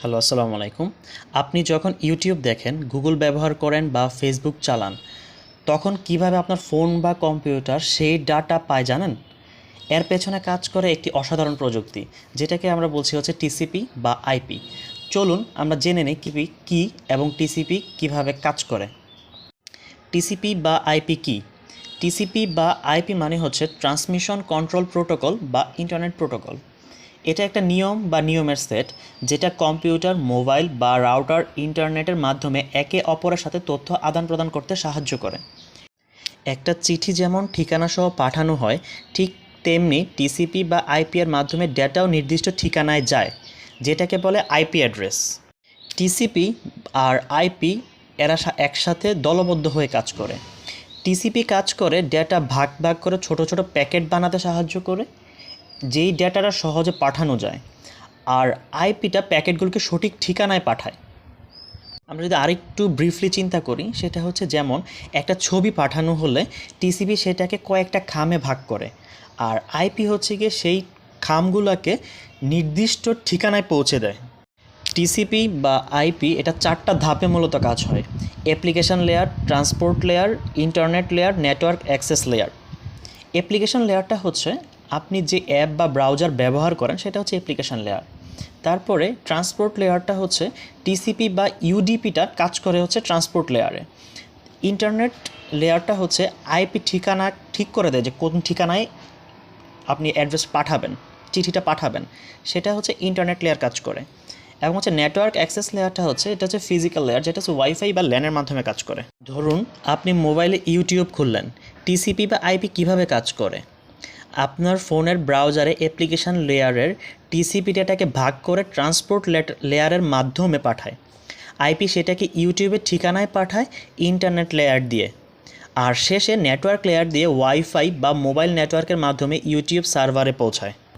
Hello, আসসালামু আলাইকুম। আপনি যখন ইউটিউব দেখেন, গুগল ব্যবহার করেন বা ফেসবুক চালান, তখন কীভাবে আপনার ফোন বা কম্পিউটার সেই ডাটা পায় জানেন? এর পেছনে কাজ করে একটি অসাধারণ প্রযুক্তি, যেটাকে আমরা বলছি হচ্ছে টিসিপি বা আইপি। চলুন আমরা জেনে নিই কিপি কী এবং টিসিপি কীভাবে কাজ করে। টিসিপি বা আইপি কি? টিসিপি বা আইপি মানে হচ্ছে ট্রান্সমিশন কন্ট্রোল প্রোটোকল বা ইন্টারনেট প্রোটোকল। এটা একটা নিয়ম বা নিয়মের সেট যেটা কম্পিউটার, মোবাইল বা রাউটার, ইন্টারনেটের মাধ্যমে একে অপরের সাথে তথ্য আদান প্রদান করতে সাহায্য করে। একটা চিঠি যেমন ঠিকানা সহ পাঠানো হয়, ঠিক তেমনি টিসিপি বা আইপি এর মাধ্যমে ডেটাও নির্দিষ্ট ঠিকানায় যায়, যেটাকে বলে আইপি অ্যাড্রেস। টিসিপি আর আইপি এরা একসাথে দলবদ্ধ হয়ে কাজ করে। টিসিপি কাজ করে, ডেটা ভাগ ভাগ করে ছোট ছোট প্যাকেট বানাতে সাহায্য করে। যেই ডেটাটা সহজে পাঠানো যায় আর আইপিটা প্যাকেটগুলোকে সঠিক ঠিকানায় পাঠায়। আমরা যদি আরেকটু ব্রিফলি চিন্তা করি, সেটা হচ্ছে যেমন একটা ছবি পাঠানো হলে টিসিপি সেটাকে কয়েকটা খামে ভাগ করে আর আইপি হচ্ছে গিয়ে সেই খামগুলোকে নির্দিষ্ট ঠিকানায় পৌঁছে দেয়। টিসিপি বা আইপি এটা চারটা ধাপে মূলত কাজ হয়। Application layer, transport layer, internet layer, network access layer. Application লেয়ারটা হচ্ছে আপনি যে অ্যাপ বা ব্রাউজার ব্যবহার করেন, সেটা হচ্ছে অ্যাপ্লিকেশন লেয়ার তারপরে ট্রান্সপোর্ট লেয়ারটা হচ্ছে টিসিপি বা ইউডিপিটা কাজ করে হচ্ছে ট্রান্সপোর্ট লেয়ারে ইন্টারনেট লেয়ারটা হচ্ছে আইপি ঠিকানা ঠিক করে দেয় যে কোন ঠিকানায় আপনি অ্যাড্রেস পাঠাবেন, চিঠিটা পাঠাবেন, সেটা হচ্ছে ইন্টারনেট লেয়ার কাজ করে। এবং হচ্ছে নেটওয়ার্ক অ্যাক্সেস লেয়ারটা হচ্ছে, এটা হচ্ছে ফিজিক্যাল লেয়ার যেটা হচ্ছে ওয়াইফাই বা ল্যানের মাধ্যমে কাজ করে। ধরুন, আপনি মোবাইলে ইউটিউব খুললেন টিসিপি বা আইপি কীভাবে কাজ করে? আপনার ফোনের ব্রাউজারে অ্যাপ্লিকেশান লেয়ারের টিসিপি ডেটাকে ভাগ করে ট্রান্সপোর্ট লেয়ারের মাধ্যমে পাঠায়। আইপি সেটাকে ইউটিউবের ঠিকানায় পাঠায় ইন্টারনেট লেয়ার দিয়ে। আর শেষে নেটওয়ার্ক লেয়ার দিয়ে ওয়াইফাই বা মোবাইল নেটওয়ার্কের মাধ্যমে ইউটিউব সার্ভারে পৌঁছায়।